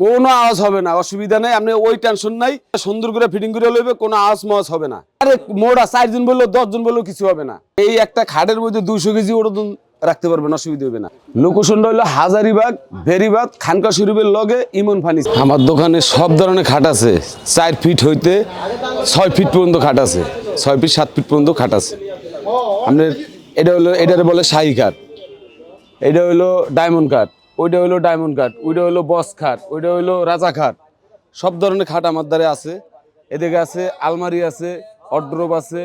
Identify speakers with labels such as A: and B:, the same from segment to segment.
A: কোনো আওয়াজ হবে না, অসুবিধা নেই, আপনি ওই টেনশন নাই, সুন্দর করে ফিটিং করে লইবে, কোনো আওয়াজ মাওয়াজ হবে না। আরে মোড়া চারজন বলল দশজন বললেও কিছু হবে না। এই একটা খাটের মধ্যে দুইশো কেজি ওরকম রাখতে পারবেন, অসুবিধা হবে না। লোকেশনটা হলো হাজারিবাগ বেরিবাগ খানকা শরীফের লগে ইমন ফানি। আমার দোকানে সব ধরনের খাট আছে, চার ফিট হইতে ছয় ফিট পর্যন্ত খাট আছে, ছয় ফিট সাত ফিট পর্যন্ত খাট আছে। আপনার, এটা হলো, এটারে বলে শাহি খাট, এটা হইল ডায়মন্ড কাঠ ওইটা হইল ডায়মন্ড কাঠ ওইটা হইল বস খাট ওইটা হইল রাজা খাট সব ধরনের খাট আমার দ্বারে আছে। এদিকে আছে, আলমারি আছে অড্রোব আছে,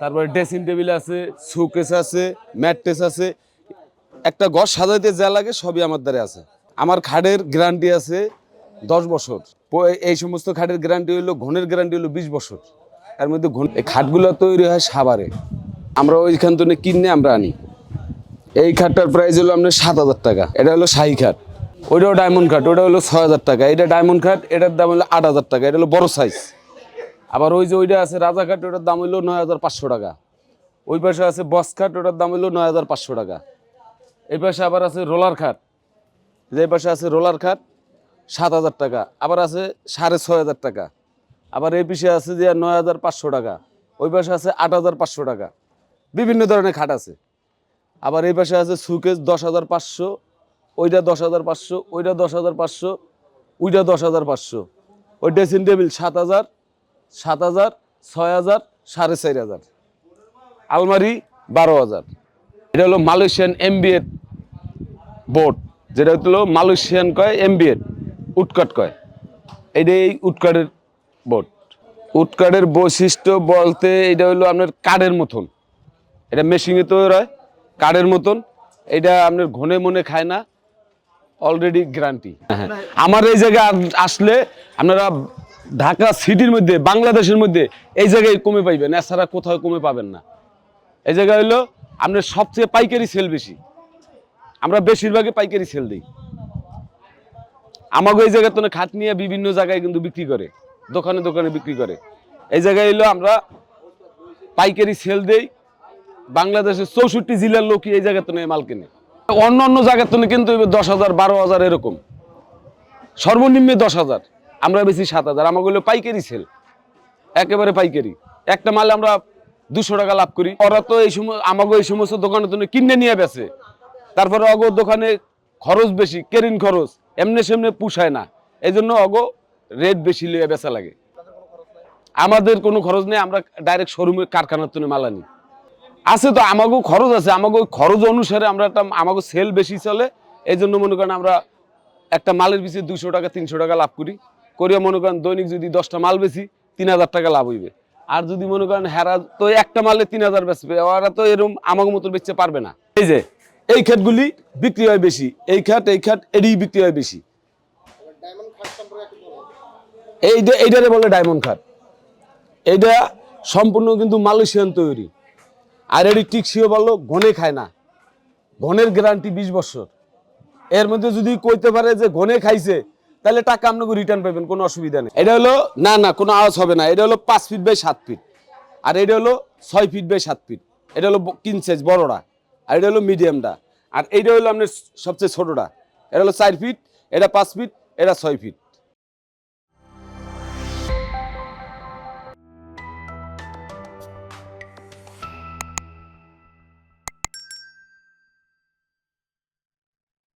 A: তারপরে ড্রেসিং টেবিল আছে শোকেস আছে ম্যাট্রেস আছে। একটা ঘর সাজাইতে যা লাগে সবই আমার দ্বারে আছে। আমার খাটের গ্যারান্টি আছে দশ বছর। এই সমস্ত খাটের গ্যারান্টি হইল, ঘনের গ্যারান্টি হলো বিশ বছর। এর মধ্যে ঘন এই খাটগুলো তৈরি হয় সাভারে। আমরা ওইখান থেকে কিনে আমরা আনি। এই খাটটার প্রাইস হলো আপনার সাত হাজার টাকা। এটা হলো শাহী খাট। ওইটাও ডায়মন্ড খাট ওটা হলো ছয় হাজার টাকা। এটা ডায়মন্ড খাট, এটার দাম হলো আট হাজার টাকা। এটা হলো বড় সাইজ আবার ওই যে ওইটা আছে রাজা খাট, ওটার দাম হলো নয় হাজার পাঁচশো টাকা। ওই পাশে আছে বস খাট, ওটার দাম হলো নয় হাজার পাঁচশো টাকা। এই পাশে আবার আছে রোলার খাট। যে পাশে আছে রোলার খাট, সাত হাজার টাকা। আবার আছে সাড়ে ছয় হাজার টাকা। আবার এই পিছিয়ে আছে যে নয় হাজার পাঁচশো টাকা। ওই পাশে আছে আট হাজার পাঁচশো টাকা। বিভিন্ন ধরনের খাট আছে। আবার এই পাশে আছে সুকেস দশ হাজার পাঁচশো, ওইটা দশ হাজার পাঁচশো, ওইটা দশ হাজার পাঁচশো, ওইটা দশ হাজার পাঁচশো। ওই ড্রেসিং টেবিল সাত হাজার সাত হাজার, ছয় হাজার, সাড়ে চার হাজার। আলমারি বারো হাজার। এটা হলো মালয়েশিয়ান এমবিএ বোর্ড, যেটা হলো মালয়েশিয়ান কয় এমবিএ উটকাট কয়। এটা এই উটকাটের বোর্ড। উটকাটের বৈশিষ্ট্য বলতে এটা হলো আপনার কাঠের মতন। এটা মেশিনে তৈরি হয় কাঠের মতন এটা আপনার ঘনে মনে খায় না অলরেডি গ্যারান্টি আমার এই জায়গায় আসলে আপনারা ঢাকা সিটির মধ্যে বাংলাদেশের মধ্যে এই জায়গায় কমে পাইবেন এছাড়া কোথাও কমে পাবেন না। এই জায়গা হলো আপনার সবচেয়ে পাইকারি সেল বেশি। আমরা বেশিরভাগই পাইকারি সেল দিই। আমাকে এই জায়গায় তো খাট নিয়ে বিভিন্ন জায়গায় কিন্তু বিক্রি করে দোকানে দোকানে বিক্রি করে। এই জায়গায় হলো আমরা পাইকারি সেল দেই বাংলাদেশের চৌষট্টি জেলার লোকই এই জায়গাতে নিয়ে মাল কিনে। অন্য অন্য জায়গাতে কিন্তু দশ হাজার, বারো হাজার এরকম। সর্বনিম্নে দশ হাজার। আমরা বেশি সাত হাজার। আমাকে হলো পাইকারি সেল একেবারে পাইকারি। একটা মাল আমরা দুশো টাকা লাভ করি। ওরা তো এই সময়, আমাকে এই সমস্ত দোকানে তো কিনে নিয়ে বেছে তারপরে অগো দোকানে খরচ বেশি, কেরিন খরচ, এমনি সেমনি পুষায় না। এই জন্য অগো রেট বেশি লিয়ে বেচা লাগে। আমাদের কোনো খরচ নেই, আমরা ডাইরেক্ট শোরুমে কারখানার তুলে মাল আনি। আছে তো আমাকেও খরচ আছে। আমাকে খরচ অনুসারে আমরা একটা আমাকে সেল বেশি চলে। এই জন্য মনে করেন আমরা একটা মালের পিছিয়ে দুশো টাকা, তিনশো টাকা লাভ করি। করিয়া মনে করেন দৈনিক যদি দশটা মাল বেশি তিন হাজার টাকা লাভ হইবে। আর যদি মনে করেন হেরা, তো একটা মালে তিন হাজার বেচবে, ওরা তো এরকম আমাকে মতো বেচতে পারবে না। এই যে, এই খাটগুলি বিক্রি হয় বেশি। এই খাট এই খাট এডি বিক্রি হয় বেশি। এইটা, এইটারে বলে ডায়মন্ড খাট এইটা সম্পূর্ণ কিন্তু মালয়েশিয়ান তৈরি। আর এটি টিকসিও বলল ঘনে খায় না। ঘনের গ্যারান্টি বিশ বছর। এর মধ্যে যদি কইতে পারে যে ঘনে খাইছে, তাহলে টাকা আপনাকে রিটার্ন পাবেন কোনো অসুবিধা নেই। এটা হলো, না না, কোনো আওয়াজ হবে না। এটা হলো পাঁচ ফিট বাই সাত ফিট আর এটা হলো ছয় ফিট বাই সাত ফিট এটা হলো কিন সাইজ বড়টা। আর এটা হলো মিডিয়ামটা আর এইটা হলো আপনার সবচেয়ে ছোটোটা। এটা হলো চার ফিট এটা পাঁচ ফিট এটা ছয় ফিট